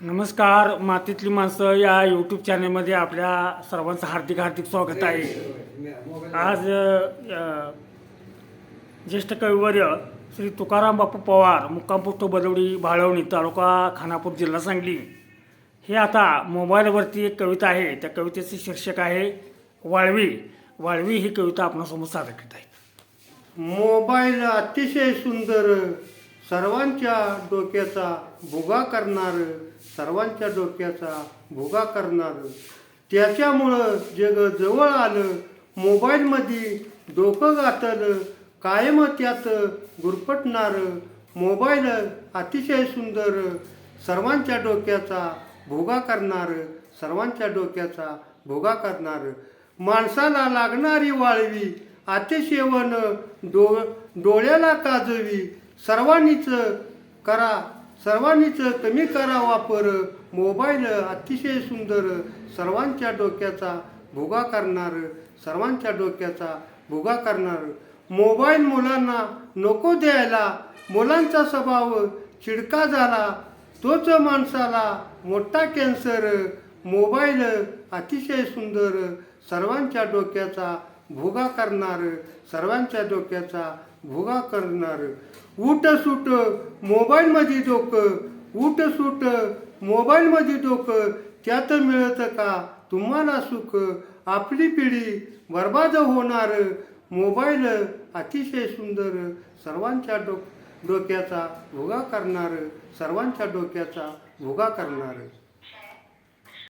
नमस्कार मातीतली माणसं या यूट्यूब चॅनलमध्ये आपल्या सर्वांचं हार्दिक हार्दिक स्वागत आहे. आज ज्येष्ठ कविवर्य श्री तुकाराम बापू पवार मुक्काम बदवडी भाळवणी तालुका खानापूर जिल्हा सांगली. हे आता मोबाईलवरती एक कविता आहे. त्या कवितेचे शीर्षक आहे वाळवी. वाळवी ही कविता आपणासमोर सादर करत आहे मोबाईल अतिशय सुंदर सर्वांच्या डोक्याचा भुगा करणार सर्वांच्या डोक्याचा भुगा करणार. त्याच्यामुळं जग जवळ आलं मोबाईलमध्ये डोकं गातलं कायम त्यात गुरपटणारं मोबाईल अतिशय सुंदर सर्वांच्या डोक्याचा भोगा करणार सर्वांच्या डोक्याचा भोगा करणार. माणसाला लागणारी वाळवी अतिसेवन डो डोळ्याला काजवी सर्वांनीच करा सर्वांनीच कमी करा वापर. मोबाईल अतिशय सुंदर सर्वांच्या डोक्याचा भोगा करणार सर्वांच्या डोक्याचा भोगा करणार. मोबाईल मुलांना नको द्यायला मुलांचा स्वभाव चिडका झाला तोच माणसाला मोठा कॅन्सर मोबाईल अतिशय सुंदर सर्वांच्या डोक्याचा भोगा करणार सर्वांच्या डोक्याचा भोगा करणार. उठ सुट मोबाईलमध्ये डोकं उठ सुट मोबाईलमध्ये डोकं त्यात मिळतं का तुम्हाला सुख? आपली पिढी बर्बाद होणार. मोबाईल अतिशय सुंदर सर्वांच्या डोक डोक्याचा भोगा करणार सर्वांच्या डोक्याचा भोगा करणार.